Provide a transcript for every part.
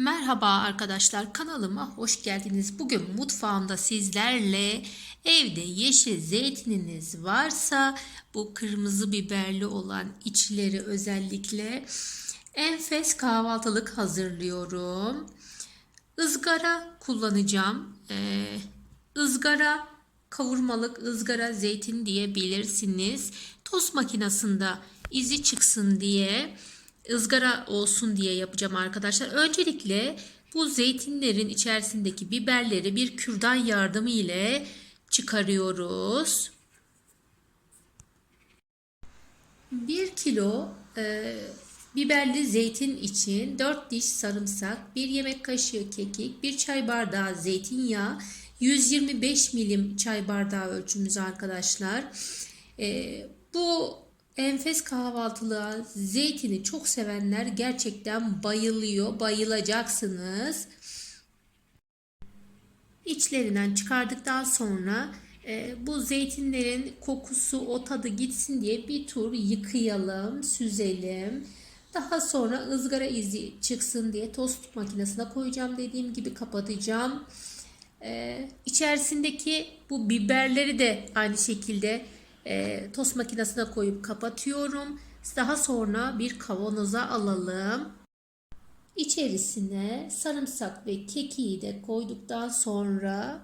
Merhaba arkadaşlar kanalıma hoş geldiniz. Bugün mutfağımda sizlerle evde yeşil zeytininiz varsa bu kırmızı biberli olan içleri özellikle enfes kahvaltılık hazırlıyorum. Izgara kullanacağım. Ee, ızgara kavurmalık ızgara zeytin diyebilirsiniz. Tost makinesinde izi çıksın diye ızgara olsun diye yapacağım arkadaşlar. Öncelikle bu zeytinlerin içerisindeki biberleri bir kürdan yardımı ile çıkarıyoruz. 1 kilo e, biberli zeytin için 4 diş sarımsak, 1 yemek kaşığı kekik, 1 çay bardağı zeytinyağı, 125 milim çay bardağı ölçümüz arkadaşlar. E, bu enfes kahvaltılığa zeytini çok sevenler gerçekten bayılıyor, bayılacaksınız. İçlerinden çıkardıktan sonra e, bu zeytinlerin kokusu, o tadı gitsin diye bir tur yıkayalım, süzelim. Daha sonra ızgara izi çıksın diye tost makinesine koyacağım. Dediğim gibi kapatacağım. E, içerisindeki bu biberleri de aynı şekilde e, tost makinesine koyup kapatıyorum. Daha sonra bir kavanoza alalım. İçerisine sarımsak ve kekiği de koyduktan sonra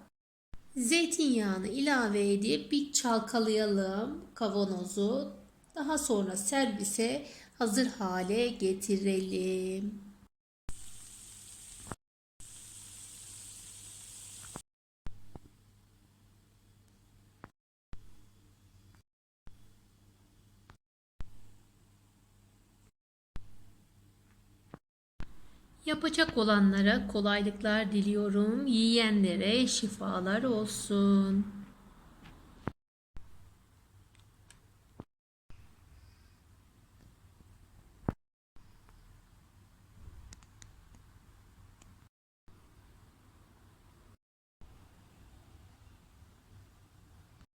zeytinyağını ilave edip bir çalkalayalım kavanozu. Daha sonra servise hazır hale getirelim. Yapacak olanlara kolaylıklar diliyorum. Yiyenlere şifalar olsun.